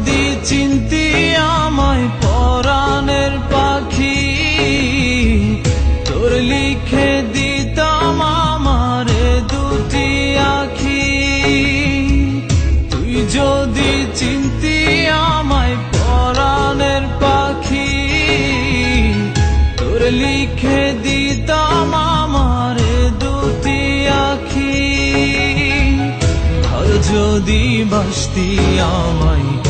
যদি চিনতি আমায় পরাণের পাখি, তোর লিখে দিতাম আমারে দুটি আখি। তুই যদি চিনতি আমায় পরাণের পাখি, তোর লিখে দিতাম আমারে দুটি আখি। যদি বাসতি আমায়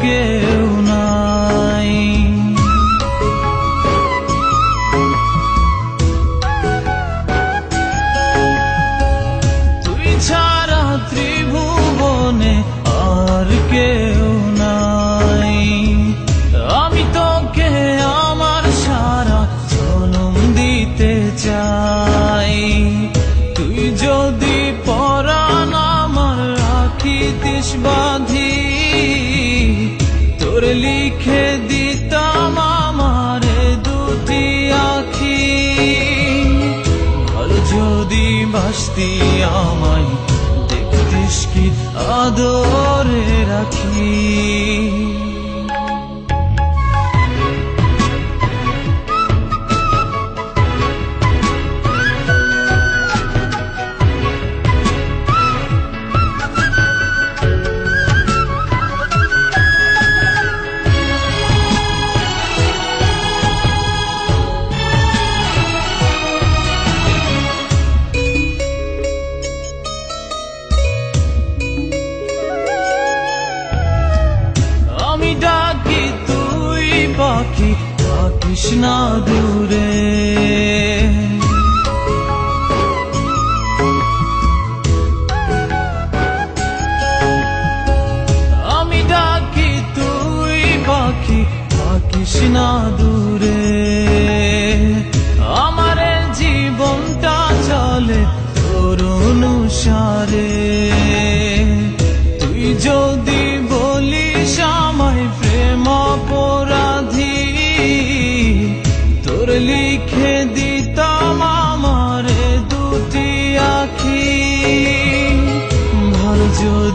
আর বাসতি আমায় দেখতিস কি আদরে রাখি? कृष्णा दूरे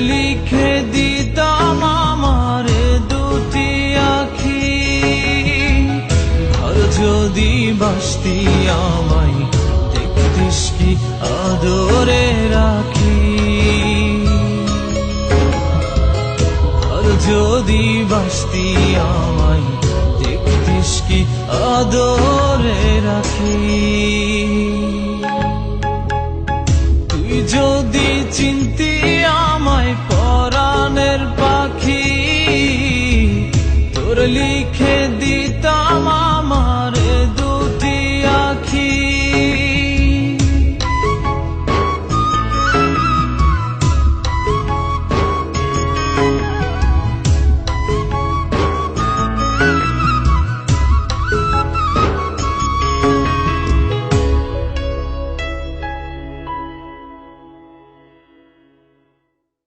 লিখে দিতাম আমার দুটি আখি। আর যদি বাসতি আমায়, দেখতিস কি আদরে রাখি। আর যদি বাসতি আমায়, দেখতিস কি আদরে রাখি। তুই যদি চিনতি लिखे दीता